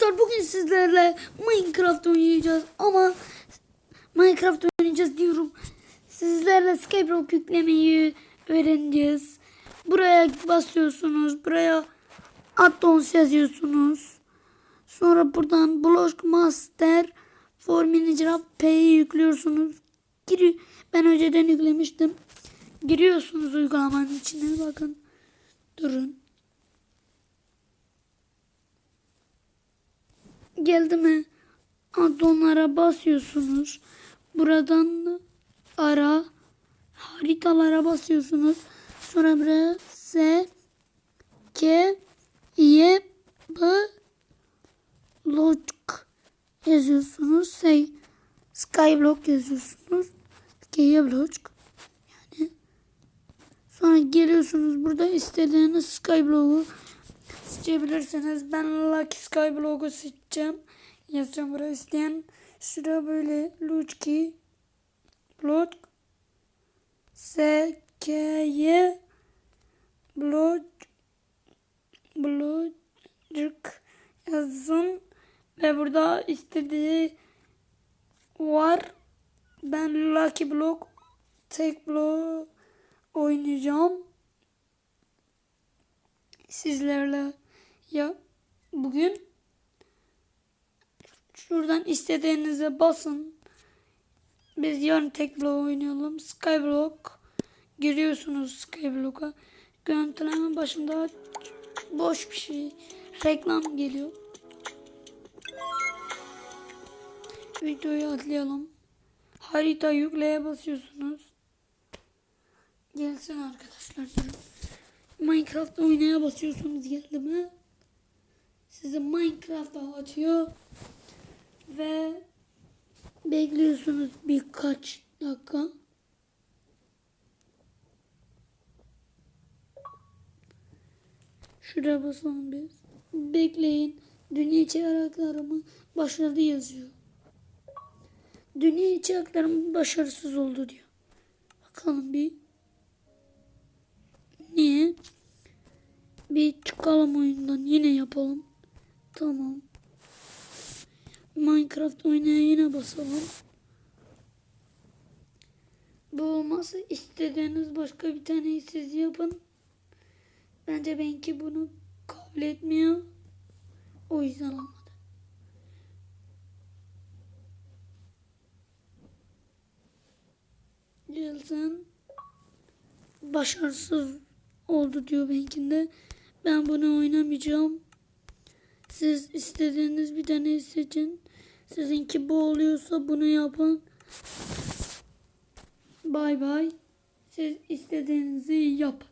Arkadaşlar bugün sizlerle Minecraft oynayacağız ama Minecraft oynayacağız diyorum. Sizlerle Skyblock yüklemeyi öğreneceğiz. Buraya basıyorsunuz. Buraya addons yazıyorsunuz. Sonra buradan Block Master for Minecraft P'yi yüklüyorsunuz. Giri ben önceden yüklemiştim. Giriyorsunuz uygulamanın içine bakın. Durun. Geldi mi addonlara basıyorsunuz. Buradan ara haritalara basıyorsunuz. Sonra buraya S K Y B Lock yazıyorsunuz. Şey, Skyblock yazıyorsunuz. Skyblock yani. Sonra geliyorsunuz burada istediğiniz Skyblock'u seçebilirsiniz. Ben Lucky Skyblock'u seçeceğim. Yazacağım buraya isteyen. Şurada böyle Lucky Block S K Y Block Block yazın ve burada istediği var. Ben Lucky Block tek block oynayacağım sizlerle ya bugün şuradan istediğinize basın. Biz yarın tek block oynayalım. Skyblock giriyorsunuz Skyblock'a. Görüntüleme başında boş bir şey. Reklam geliyor. Videoyu atlayalım. Harita yükleye basıyorsunuz. Gelsin arkadaşlar. Minecraft oynaya basıyorsunuz geldi mi? Sizi Minecraft'a atıyor ve bekliyorsunuz birkaç dakika. Şuraya basalım biz. Bekleyin. Dünya içi araklarımı başarılı yazıyor. Dünya içi araklarım başarısız oldu diyor. Bakalım bir. Niye? Bir çıkalım oyundan. Yine yapalım. Tamam. Minecraft oynaya yine basalım. Bu olmazsa istediğiniz başka bir taneyi siz yapın. Bence benimki bunu kabul etmiyor. O yüzden olmadı. Gelsin. Başarısız oldu diyor benimkinde. Ben bunu oynamayacağım. Siz istediğiniz bir tane seçin. Sizinki bu oluyorsa bunu yapın. Bay bay. Siz istediğinizi yapın.